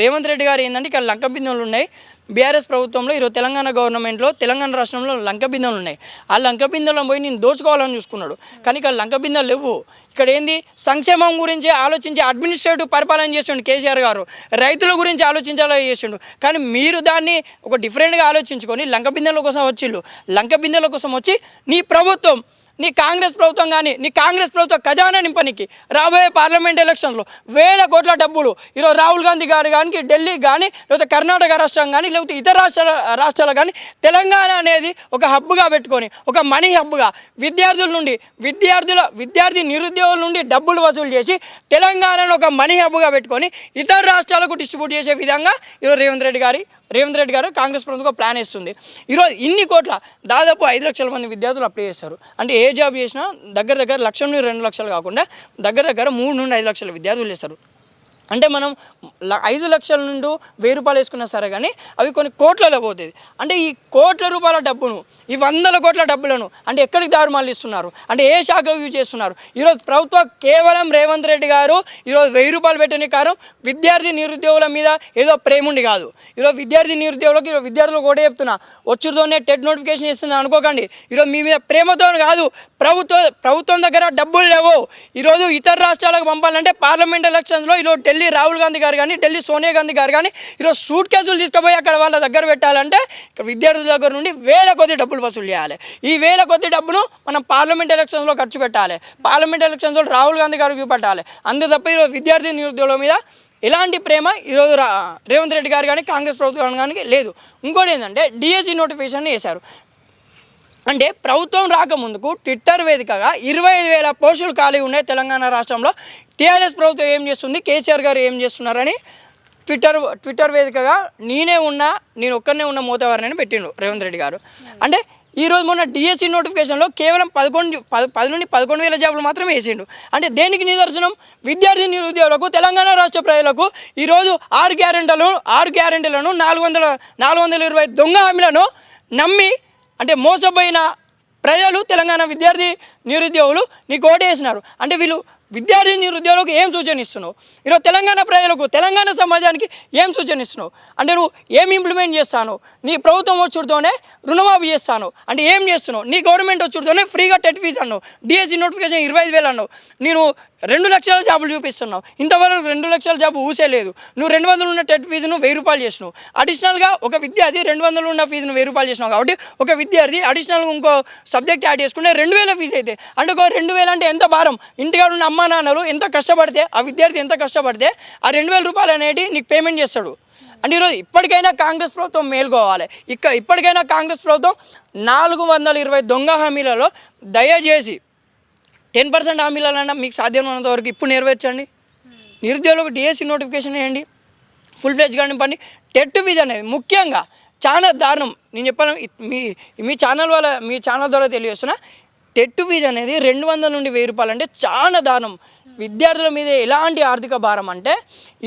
రేవంత్ రెడ్డి గారు ఏంటంటే ఇక్కడ లంక బిందెలు ఉన్నాయి. బీఆర్ఎస్ ప్రభుత్వంలో ఈరోజు తెలంగాణ గవర్నమెంట్లో తెలంగాణ రాష్ట్రంలో లంక బిందెలు ఉన్నాయి. ఆ లంక బిందెలను పోయి నేను దోచుకోవాలని చూసుకున్నాడు. కానీ ఇక్కడ లంక బిందెలు లేవు. ఇక్కడ ఏంది? సంక్షేమం గురించి ఆలోచించి అడ్మినిస్ట్రేటివ్ పరిపాలన చేసిండు కేసీఆర్ గారు. రైతుల గురించి ఆలోచించాలో చేసిండు. కానీ మీరు దాన్ని ఒక డిఫరెంట్గా ఆలోచించుకొని లంక బిందెల కోసం వచ్చిళ్ళు. లంక బిందెల కోసం వచ్చి నీ ప్రభుత్వం నీ కాంగ్రెస్ ప్రభుత్వం కానీ నీ కాంగ్రెస్ ప్రభుత్వ ఖజానా నింపనికి రాబోయే పార్లమెంట్ ఎలక్షన్లో వేల కోట్ల డబ్బులు ఈరోజు రాహుల్ గాంధీ గారు కానీ ఢిల్లీ కానీ లేకపోతే కర్ణాటక రాష్ట్రం కానీ లేకపోతే ఇతర రాష్ట్రాల రాష్ట్రాలు కానీ తెలంగాణ అనేది ఒక హబ్గా పెట్టుకొని ఒక మనీ హబ్గా విద్యార్థుల నుండి విద్యార్థుల విద్యార్థి నిరుద్యోగుల నుండి డబ్బులు వసూలు చేసి తెలంగాణను ఒక మనీ హబ్గా పెట్టుకొని ఇతర రాష్ట్రాలకు డిస్ట్రిబ్యూట్ చేసే విధంగా ఈరోజు రేవంత్ రెడ్డి గారి రేవంత్ రెడ్డి గారు కాంగ్రెస్ ప్రభుత్వం ప్లాన్ ఇస్తుంది ఈరోజు ఇన్ని కోట్ల దాదాపు ఐదు లక్షల మంది విద్యార్థులు అప్లై చేస్తారు అంటే ఏ జాబ్ చేసినా దగ్గర దగ్గర లక్ష నుండి రెండు లక్షలు కాకుండా దగ్గర దగ్గర మూడు నుండి ఐదు లక్షల విద్యార్థులు చేస్తారు. అంటే మనం ల- ఐదు లక్షల నుండి వెయ్యి రూపాయలు వేసుకున్నా సరే కానీ అవి కొన్ని కోట్లలో పోతుంది అంటే ఈ కోట్ల రూపాయల డబ్బును ఈ వందల కోట్ల డబ్బులను అంటే ఎక్కడికి దారి మళ్ళిస్తున్నారు? అంటే ఏ శాఖ యూజ్ చేస్తున్నారు? ఈరోజు ప్రభుత్వం కేవలం రేవంత్ రెడ్డి గారు ఈరోజు వెయ్యి రూపాయలు పెట్టని కారణం విద్యార్థి నిరుద్యోగుల మీద ఏదో ప్రేముండి కాదు. ఈరోజు విద్యార్థి నిరుద్యోగులకు ఈరోజు విద్యార్థులు కూడా చెప్తున్నా. వచ్చిరుతోనే టెట్ నోటిఫికేషన్ ఇస్తుంది అనుకోకండి. ఈరోజు మీ మీద ప్రేమతో కాదు ప్రభుత్వ ప్రభుత్వం దగ్గర డబ్బులు లేవు. ఈరోజు ఇతర రాష్ట్రాలకు పంపాలంటే పార్లమెంట్ ఎలక్షన్స్లో ఈరోజు ఢిల్లీ రాహుల్ గాంధీ గారు కానీ ఢిల్లీ సోనియా గాంధీ గారు కానీ ఈరోజు సూట్ కేసులు తీసుకుపోయి అక్కడ వాళ్ళ దగ్గర పెట్టాలంటే ఇక్కడ విద్యార్థుల దగ్గర నుండి వేల కొద్ది డబ్బులు వసూలు చేయాలి. ఈ వేల కొద్ది డబ్బును మనం పార్లమెంట్ ఎలక్షన్స్లో ఖర్చు పెట్టాలి. పార్లమెంట్ ఎలక్షన్స్లో రాహుల్ గాంధీ గారికి చూపెట్టాలి. అంతే తప్ప ఈరోజు విద్యార్థి నిరుద్యోగుల మీద ఎలాంటి ప్రేమ ఈరోజు రా రేవంత్ రెడ్డి గారు కానీ కాంగ్రెస్ ప్రభుత్వం కానీ లేదు. ఇంకోటి ఏంటంటే డిఎస్సి నోటిఫికేషన్ వేశారు. అంటే ప్రభుత్వం రాకముందుకు ట్విట్టర్ వేదికగా ఇరవై ఐదు వేల పోస్టులు ఖాళీ ఉన్నాయి తెలంగాణ రాష్ట్రంలో. టీఆర్ఎస్ ప్రభుత్వం ఏం చేస్తుంది? కేసీఆర్ గారు ఏం చేస్తున్నారని ట్విట్టర్ ట్విట్టర్ వేదికగా నేనే ఉన్నా నేను ఒక్కనే ఉన్న మూతవారని పెట్టిండు రేవంత్ రెడ్డి గారు. అంటే ఈరోజు మొన్న డిఎస్సి నోటిఫికేషన్లో కేవలం పదకొండు పద పది నుండి పదకొండు వేల జాబులు మాత్రమే వేసిండు. అంటే దేనికి నిదర్శనం? విద్యార్థి నిరుద్యోగులకు తెలంగాణ రాష్ట్ర ప్రజలకు ఈరోజు ఆరు గ్యారెంటీలను ఆరు గ్యారెంటీలను నాలుగు వందల నాలుగు వందల ఇరవై దొంగ హామీలను నమ్మి అంటే మోసపోయిన ప్రజలు తెలంగాణ విద్యార్థి నిరుద్యోగులు నీకు ఓటేసినారు. అంటే వీళ్ళు విద్యార్థి నిరుద్యోగులకు ఏం సూచన ఇస్తున్నావు? ఈరోజు తెలంగాణ ప్రజలకు తెలంగాణ సమాజానికి ఏం సూచన ఇస్తున్నావు? అంటే నువ్వు ఏం ఇంప్లిమెంట్ చేస్తాను? నీ ప్రభుత్వం వచ్చుడుతోనే రుణమాఫీ చేస్తాను? అంటే ఏం చేస్తున్నావు? నీ గవర్నమెంట్ వచ్చుడితోనే ఫ్రీగా టెట్ ఫీజ్ అన్నావు. డిఎస్సి నోటిఫికేషన్ ఇరవై ఐదు వేలు అన్నావు. నేను రెండు లక్షల జాబులు చూపిస్తున్నావు. ఇంతవరకు రెండు లక్షల జాబు ఊసే లేదు. నువ్వు రెండు వందలు ఉన్న టెట్ ఫీజును వెయ్యి రూపాయలు చేసినావు. అడిషనల్గా ఒక విద్యార్థి రెండు వందలు ఉన్న ఫీజును వెయ్యి రూపాయలు చేసినావు కాబట్టి ఒక విద్యార్థి అడిషనల్గా ఇంకో సబ్జెక్ట్ యాడ్ చేసుకుంటే రెండు వేల ఫీజు అయితే. అంటే ఒక రెండు వేలు అంటే ఎంత భారం? ఇంటికాడ ఉన్న అమ్మా నాన్నలు ఎంత కష్టపడితే ఆ విద్యార్థి ఎంత కష్టపడితే ఆ రెండు వేల రూపాయలు అనేటి నీకు పేమెంట్ చేస్తాడు. అంటే ఈరోజు ఇప్పటికైనా కాంగ్రెస్ ప్రభుత్వం మేల్కోవాలి. ఇక్కడ ఇప్పటికైనా కాంగ్రెస్ ప్రభుత్వం నాలుగు వందల ఇరవై దొంగ హామీలలో దయచేసి టెన్ పర్సెంట్ హామీలన్నా మీకు సాధ్యమైనంత వరకు ఇప్పుడు నెరవేర్చండి. నిరుద్యోగులకు డిఎస్సి నోటిఫికేషన్ వేయండి. ఫుల్ ఫ్లెజ్ కానీ పని టెట్ ఫీజ్ అనేది ముఖ్యంగా చాలా దారుణం. నేను చెప్పాను మీ మీ ఛానల్ వల్ల మీ ఛానల్ ద్వారా తెలియజేస్తున్నా. టెట్టు ఫీజు అనేది రెండు వందల నుండి వెయ్యి రూపాయలు అంటే చాలా దానం విద్యార్థుల మీద ఎలాంటి ఆర్థిక భారం అంటే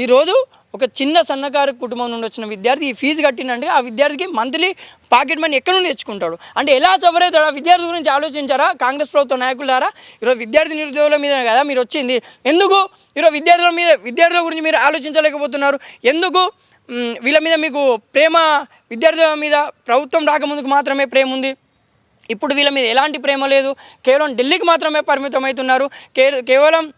ఈరోజు ఒక చిన్న సన్నకారు కుటుంబం నుండి వచ్చిన విద్యార్థి ఈ ఫీజు కట్టినంటే ఆ విద్యార్థికి మంత్లీ పాకెట్ మనీ ఎక్కడ నుండి తెచ్చుకుంటాడు? అంటే ఎలా సఫర్ ఆ విద్యార్థి గురించి ఆలోచించారా? కాంగ్రెస్ ప్రభుత్వ నాయకులారా? ఈరోజు విద్యార్థి నిరుద్యోగుల మీద కదా మీరు వచ్చింది. ఎందుకు? ఈరోజు విద్యార్థుల మీద విద్యార్థుల గురించి మీరు ఆలోచించలేకపోతున్నారు. ఎందుకు? వీళ్ళ మీద మీకు ప్రేమ విద్యార్థుల మీద ప్రభుత్వం రాకముందుకు మాత్రమే ప్రేమ ఉంది. ఇప్పుడు వీళ్ళ మీద ఎలాంటి ప్రేమ లేదు. కేవలం ఢిల్లీకి మాత్రమే పరిమితం అవుతున్నారు కే- కేవలం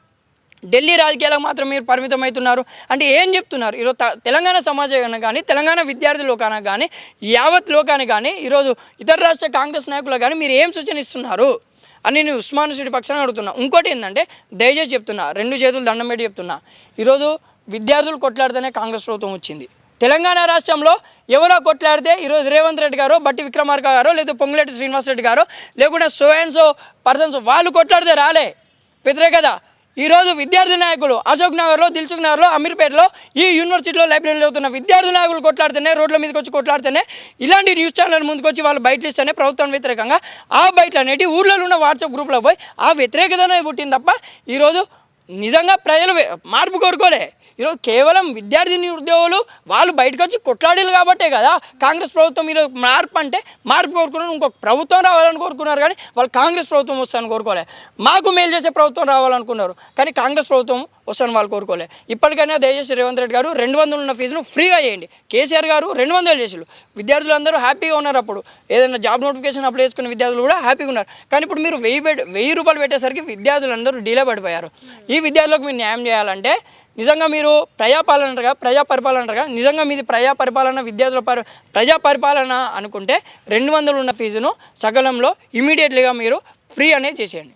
ఢిల్లీ రాజకీయాలకు మాత్రం మీరు పరిమితం అవుతున్నారు అంటే ఏం చెప్తున్నారు? ఈరోజు తెలంగాణ సమాజానికి కానీ తెలంగాణ విద్యార్థి లోకానికి కానీ యావత్ లోకానికి కానీ ఈరోజు ఇతర రాష్ట్ర కాంగ్రెస్ నాయకులకు కానీ మీరు ఏం సూచన ఇస్తున్నారు అని నేను ఉస్మాన్ సిటీ పక్షాన అడుగుతున్నా. ఇంకోటి ఏంటంటే దయచేసి చెప్తున్నా. రెండు చేతులు దండం పెట్టి చెప్తున్నా. ఈరోజు విద్యార్థులు కొట్లాడితేనే కాంగ్రెస్ ప్రభుత్వం వచ్చింది. తెలంగాణ రాష్ట్రంలో ఎవరో కొట్లాడితే ఈరోజు రేవంత్ రెడ్డి గారు బట్టి విక్రమార్క గారు లేదా పొంగులేటి శ్రీనివాస్ రెడ్డి గారు లేకుంటే సో అండ్ సో పర్సన్స్ వాళ్ళు కొట్లాడితే రాలే. వ్యతిరేకత ఈరోజు విద్యార్థి నాయకులు అశోక్ నగర్లో దిల్సుఖ్ నగర్లో అమీర్పేటలో ఈ యూనివర్సిటీలో లైబ్రరీలో ఉన్న విద్యార్థి నాయకులు కొట్లాడితేనే రోడ్ల మీదకి వచ్చి కొట్లాడితేనే ఇలాంటి న్యూస్ ఛానల్ ముందుకు వచ్చి వాళ్ళు బయటలు ఇస్తేనే ప్రభుత్వం వ్యతిరేకంగా ఆ బయటలు అనేటి ఊర్లలో ఉన్న వాట్సాప్ గ్రూప్లో పోయి ఆ వ్యతిరేకతనే పుట్టింది తప్ప ఈరోజు నిజంగా ప్రజలు మార్పు కోరుకోలే. ఈరోజు కేవలం విద్యార్థి నిరుద్యోగులు వాళ్ళు బయటకు వచ్చి కొట్లాడేలు కాబట్టే కదా కాంగ్రెస్ ప్రభుత్వం ఈరోజు మార్పు అంటే మార్పు కోరుకున్నారు. ఇంకొక ప్రభుత్వం రావాలని కోరుకున్నారు కానీ వాళ్ళు కాంగ్రెస్ ప్రభుత్వం వస్తాను కోరుకోలే. మాకు మేలు చేసే ప్రభుత్వం రావాలనుకున్నారు కానీ కాంగ్రెస్ ప్రభుత్వం వస్తాను వాళ్ళు కోరుకోలే. ఇప్పటికైనా దయచేసి రేవంత్ రెడ్డి గారు రెండు వందలు ఉన్న ఫీజును ఫ్రీగా చేయండి కేసీఆర్ గారు రెండు వందలు చేసిరు విద్యార్థులందరూ హ్యాపీగా ఉన్నారు అప్పుడు. ఏదైనా జాబ్ నోటిఫికేషన్ అప్లై చేసుకున్న విద్యార్థులు కూడా హ్యాపీగా ఉన్నారు. కానీ ఇప్పుడు మీరు వెయ్యి వెయ్యి రూపాయలు పెట్టేసరికి విద్యార్థులందరూ డీలే పడిపోయారు. ఈ విద్యార్థులకు మీరు న్యాయం చేయాలంటే నిజంగా మీరు ప్రజాపాలనగా ప్రజా పరిపాలన అంటారుగా నిజంగా మీది ప్రజా పరిపాలన విద్యార్థుల పరి ప్రజా పరిపాలన అనుకుంటే రెండు వందలు ఉన్న ఫీజును సకాలంలో ఇమీడియట్లీగా మీరు ఫ్రీ అనేది చేసేయండి.